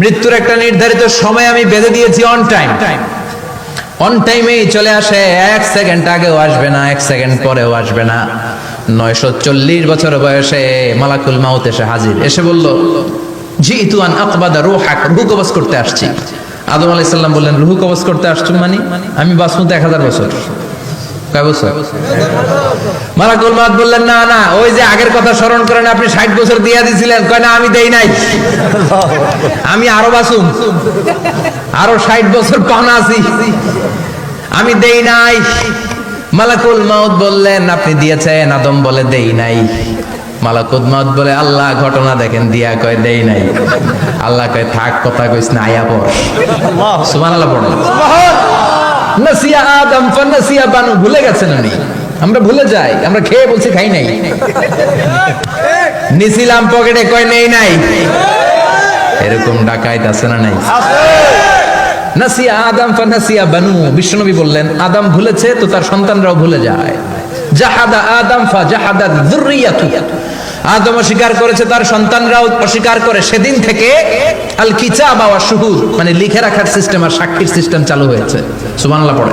মৃত্যুর একটা নির্ধারিত সময় আমি বেঁধে দিয়েছি অন টাইম অন টাইমেই চলে আসে এক সেকেন্ড আগেও আসবে না, এক সেকেন্ড পরেও আসবে না। নয়শো চল্লিশ বছর বয়সে মালাকুল মাউত এসে হাজির। এসে বলল জি তুয়ান আকবাদা রুহাক, রুহু কবজ করতে আসছি। আদম আলাইহিস সালাম বললেন, রুহু কবজ করতে আসছো মানে? আমি বাসমুতে এক হাজার বছর। বললেন, না না, ওই যে আগের কথা স্মরণ করেন, আপনি ষাট বছর কয়, না, আমি দেই নাই। আমি আরও আরও ষাট বছর পাওনা আছি। আমি দেই নাই। মালাকুল বললেন, আপনি দিয়েছেন, আদম বলে দেই নাই। মালাকুল মাউত বলে, আল্লাহ, ঘটনা দেখেন, দিয়া কয়, দেই নাই। আল্লাহ কয়, থাক, কথা কইস না, আয়া পড়। সুবহানাল্লাহ পড়ো নাসিয়া আদম, ফানাসিয়া বানু, ভুলে গেছেন উনি। আমরা ভুলে যাই, আমরা খেয়ে বলছি খাই নাই। নিছিলাম পকেটে কয় নেই নাই। এরকম ডাকাইত আছে না নাই? নাসিয়া আদম, ফানাসিয়া বানু, বিশ্বনবী বললেন, আদম ভুলেছে তো তার সন্তানরাও ভুলে যায়। জাহাদা আদম, ফা জাহাদা যুররিয়াতু আদম অস্বীকার করেছে, তার সন্তানরাও অস্বীকার করে। সেদিন থেকে আল কিচা বাবা শুহুদ মানে লিখে রাখার সিস্টেম আর সাক্ষীর সিস্টেম চালু হয়েছে। সুবহানাল্লাহ পড়ে।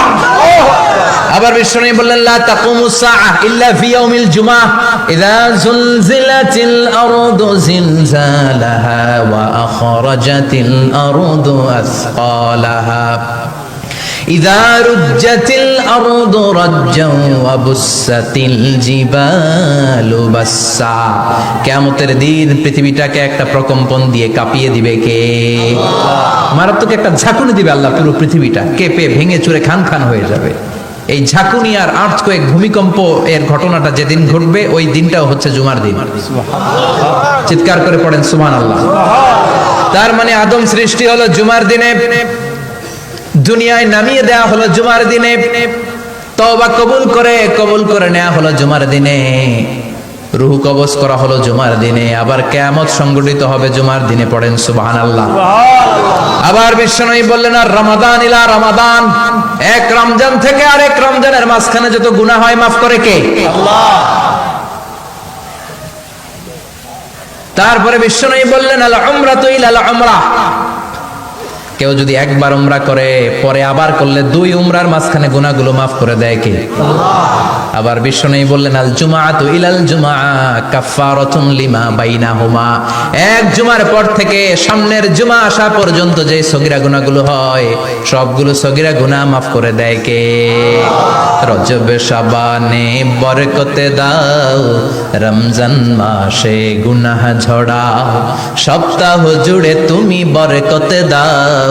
আবার বিষ্ণু বললেন লা তাকুমু সাআ ইল্লা ফি ইয়াউমিল জুমআহ ইযা জুলজিলাতিল আরদু জিলজালাহা ওয়া আখরাজাতিল আরদু আসকালাহা إذا رجت الأرض رجا وبست الجبال بسا কেয়ামতের দিন পৃথিবীটাকে একটা প্রকম্পন দিয়ে কাঁপিয়ে দিবে কে মারাত্মক একটা ঝাঁকুনি দিবে আল্লাহ পুরো পৃথিবীটা কেঁপে ভেঙে চুরে খান খান হয়ে যাবে এই ঝাঁকুনি আর আর্থকোয়েক ভূমিকম্প এর ঘটনাটা যেদিন ঘটবে, ওই দিনটাও হচ্ছে জুমার দিন। চিৎকার করে পড়েন সুমান আল্লাহ তার মানে আদম সৃষ্টি হলো জুমার দিনে, দুনিয়ায় নামিয়ে দেয়া হলো জুমার দিনে, তওবা কবুল করে কবুল করে নেওয়া হলো জুমার দিনে। রুহু কবজ করা হলো জুমার দিনে, আবার কেয়ামত সংগঠিত হবে জুমার দিনে, পড়েন, সুবহানাল্লাহ। আবার বিশ্বনবী বললেন, আর রমাদান ইলা রমাদান। এক রমজান থেকে আরেক রমজানের মাঝখানে যত গুনাহ হয়, মাফ করে কে? তারপরে বিশ্বনবী বললেন আল উমরা তুই আল উমরা কেউ যদি একবার উমরা করে, পরে আবার করলে দুই উমরার মাঝখানে গুনাহগুলো মাফ করে দেয় কে? আবার বিশ্ব নেই বললেন, আল জুমা জুমাআতু ইলাল জুমআ কাফফারাতুন লিমা বাইনাহুমা। এক জুমার পর থেকে সামনের জুমা আসা পর্যন্ত যে সগিরা গুনাহগুলো হয়, সবগুলো সগিরা গুনাহ মাফ করে দেয় কে? রজব শাবানে বরকতে দাও, রমজান মাসে গুনাহ ঝড়াও সপ্তাহ জুড়ে তুমি বরকতে দাও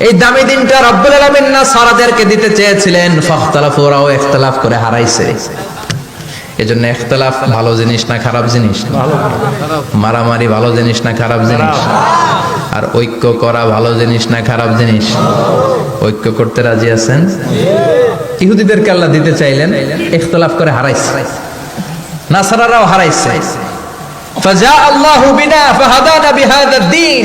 এই দামি দিনটা রব্বুল আলামিন না সারাদেরকে দিতে চেয়েছিলেন ফাখতালাফ ওরাও ইখতিলাফ করে হারাইছে। এজন্য ইখতিলাফ ভালো জিনিস না খারাপ জিনিস? মারামারি ভালো জিনিস না খারাপ জিনিস? আর ঐক্য করা ভালো জিনিস না খারাপ জিনিস? ঐক্য করতে রাজি আছেন? ইহুদিদের আল্লাহ দিতে চাইলেন ইখতিলাফ করে হারাইছে। নাসারারাও হারাইছে। ফাজা আল্লাহু বিনা ফাহাদানা বিহাদা দ্বীন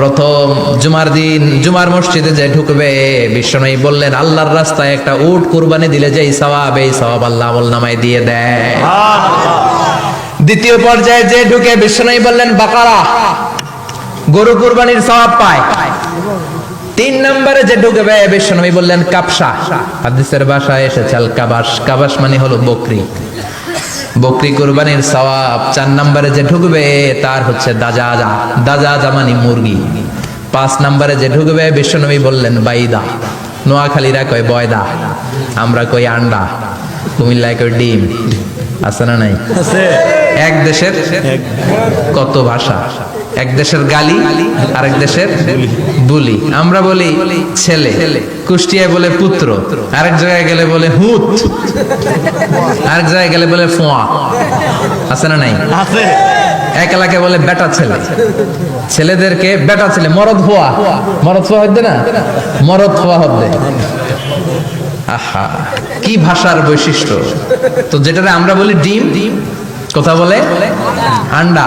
প্রথম জুমার দিন জুমার মসজিদে যে ঢুকবে বিশ্বনবী বললেন আল্লাহর রাস্তায় একটা উট কুরবানি দিলে যে সওয়াব এই সওয়াব আল্লাহ নামায় দিয়ে দেয়। দ্বিতীয় পর্যায়ে যে ঢুকে বিশ্বনবী বললেন বাকারা গরু কুরবানির সওয়াব পায়। তিন নম্বরে যে ঢুকবে বিশ্বনবী বললেন কাপসা হাদিসের বাসায় এসেছে আল কাবাস কাবাস মানে হলো বকরি। বকরি কুরবানির সওয়াব চার নম্বরে যে ঢুকবে তার হচ্ছে দাজাজা। দাজাজা মানে মুরগি। পাঁচ নম্বরে যে ঢুকবে বিশ্বনবী বললেন বাইদা। নোয়াখালীরা কয় বয়দা। আমরা কই আন্ডা। কুমিল্লায় কই ডিম। আছে না নাই? আছে। এক দেশের কত ভাষা? এক দেশের গালি আরেক দেশের বুলি। আমরা বলি ছেলে। কুষ্টিয়ায় বলে পুত্র। আরেক জায়গায় গেলে বলে হুত। আরেক জায়গায় গেলে বলে ফোয়া। আছে না নাই? আছে। এক এলাকায় বলে বেটা ছেলে। ছেলেদেরকে বেটা ছেলে মরদ হওয়া মরদ হওয়া হচ্ছে না? মরদ হওয়া হবে। আহা কি ভাষার বৈশিষ্ট্য? তো যেটারে আমরা বলি ডিম কথা বলে আন্ডা।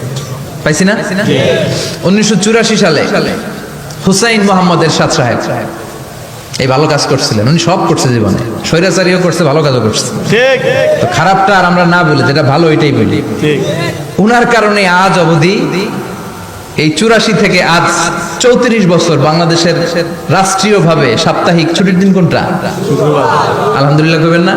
পাইছি না উনিশশো চুরাশি সালে হুসাইন মোহাম্মদ এরশাদ সাহেব। এই ভালো কাজ করছিলেন। উনি সব করছে জীবনে। স্বৈরাচারীও করছে ভালো কাজও করছে। তো খারাপটা আর আমরা না বলি যেটা ভালো এটাই বলি। উনার কারণে আজ অবধি এই চুরাশি থেকে আজ চৌত্রিশ বছর বাংলাদেশের রাষ্ট্রীয়ভাবে সাপ্তাহিক ছুটির দিন কোনটা? আলহামদুলিল্লাহ কবেন না?